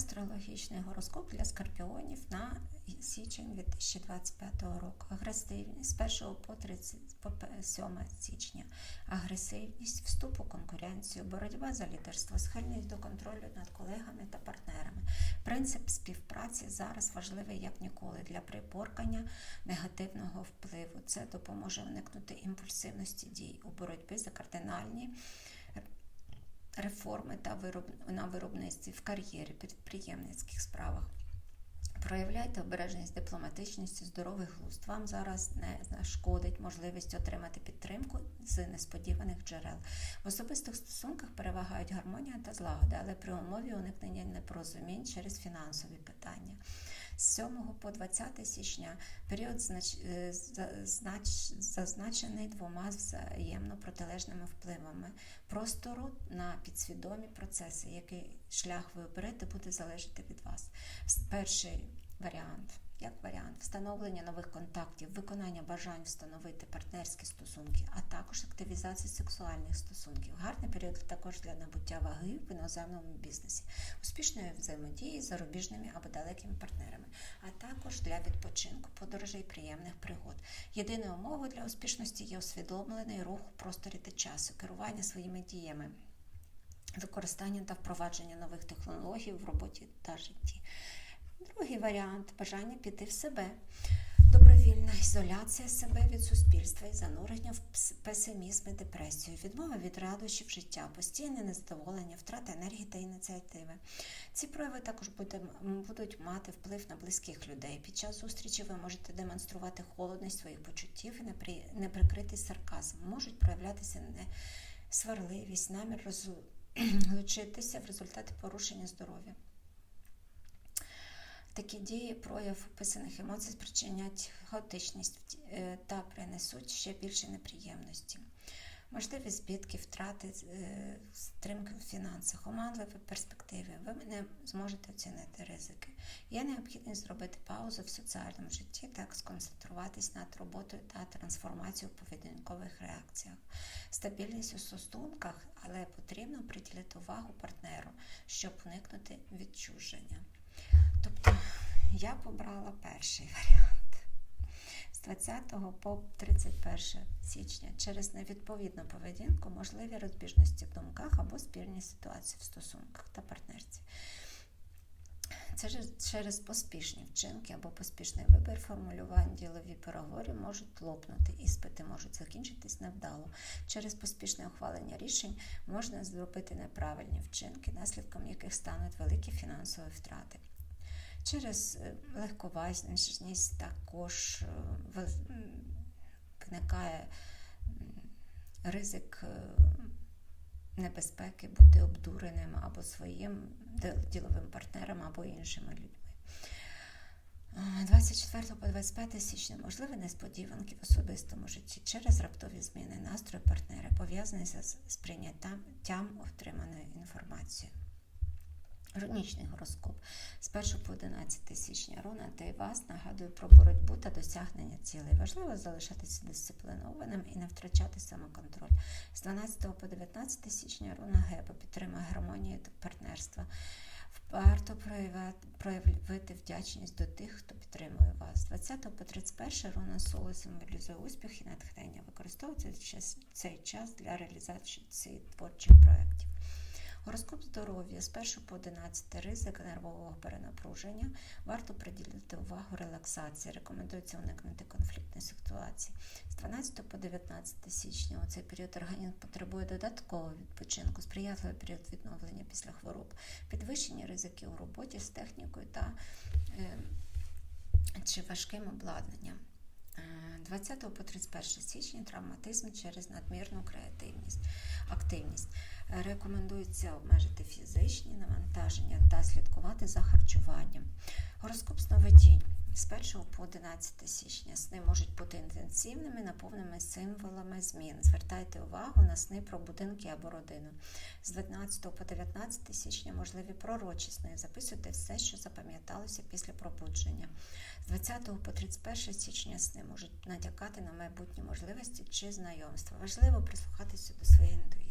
Астрологічний гороскоп для скорпіонів на січень 2025 року. Агресивність з 1 по 30, по 7 січня. Агресивність, вступ у конкуренцію, боротьба за лідерство, схильність до контролю над колегами та партнерами. Принцип співпраці зараз важливий як ніколи для приборкання негативного впливу. Це допоможе уникнути імпульсивності дій у боротьбі за кардинальні реформи та вироб... на виробництві, в кар'єрі, підприємницьких справах. Проявляйте обережність, дипломатичність, здоровий глузд. Вам зараз не нашкодить можливість отримати підтримку з несподіваних джерел. В особистих стосунках перевагають гармонія та злагода, але при умові уникнення непорозумінь через фінансові питання. З 7 по 20 січня період е, знач... зазначений двома взаємно протилежними впливами простору на підсвідомі процеси, який шлях ви оберете, буде залежати від вас. Перший варіант. Як варіант встановлення нових контактів, виконання бажань встановити партнерські стосунки, а також активізація сексуальних стосунків. Гарний період також для набуття ваги в іноземному бізнесі, успішної взаємодії з зарубіжними або далекими партнерами, а також для відпочинку, подорожей, приємних пригод. Єдиною умовою для успішності є усвідомлений рух у просторі та часу, керування своїми діями. Використання та впровадження нових технологій в роботі та житті. Другий варіант бажання піти в себе. Добровільна ізоляція себе від суспільства і занурення в песимізм і депресію, відмова від радощів життя, постійне незадоволення, втрата енергії та ініціативи. Ці прояви також будуть мати вплив на близьких людей. Під час зустрічі ви можете демонструвати холодність своїх почуттів і неприкритий сарказм. Можуть проявлятися несварливість, намір розлучитися в результаті порушення здоров'я. Такі дії, прояв описаних емоцій спричинять хаотичність е, та принесуть ще більше неприємності. Можливі збитки, втрати, е, стримки в фінансах, оманливі перспективи. Ви не зможете оцінити ризики. Є необхідність зробити паузу в соціальному житті та сконцентруватись над роботою та трансформацією в поведінкових реакціях. Стабільність у стосунках, але потрібно приділити увагу партнеру, щоб уникнути відчуження. Тобто я побрала перший варіант. З 20 по 31 січня через невідповідну поведінку можливі розбіжності в думках або спірні ситуації в стосунках та партнерстві. Це через поспішні вчинки або поспішний вибір формулювань ділові переговори можуть лопнути, іспити можуть закінчитись невдало. Через поспішне ухвалення рішень можна зробити неправильні вчинки, наслідком яких стануть великі фінансові втрати. Через е, легковажність також е, виникає ризик е, небезпеки бути обдуреним або своїм діловим партнером, або іншими людьми. Е, 24 по 25 січня можливі несподіванки в особистому житті через раптові зміни настрою партнера, пов'язані з сприйняттям отриманої інформації. Рунічний гороскоп з 1 по 11 січня руна та вас нагадує про боротьбу та досягнення цілей. Важливо залишатися дисциплінованим і не втрачати самоконтроль. З 12 по 19 січня руна Геба підтримує гармонію та партнерства. Варто проявити вдячність до тих, хто підтримує вас. З 20 по 31 руна соло символізує успіх і натхнення. Використовується цей час для реалізації творчих проєктів. Гороскоп здоров'я з 1 по 11 ризик нервового перенапруження. Варто приділити увагу релаксації. Рекомендується уникнути конфліктної ситуації. З 12 по 19 січня у цей період організм потребує додаткового відпочинку, сприятливий період відновлення після хвороб, підвищені ризики у роботі з технікою та е, чи важким обладнанням. Е, 20 по 31 січня травматизм через надмірну креативність, активність. Рекомендується обмежити фізичні навантаження та слідкувати за харчуванням. Гороскоп сновидінь. З 1 по 11 січня сни можуть бути інтенсивними, наповненими символами змін. Звертайте увагу на сни про будинки або родину. З 12 по 19 січня можливі пророчі сни. Записуйте все, що запам'яталося після пробудження. З 20 по 31 січня сни можуть натякати на майбутні можливості чи знайомства. Важливо прислухатися до своєї інтуїції.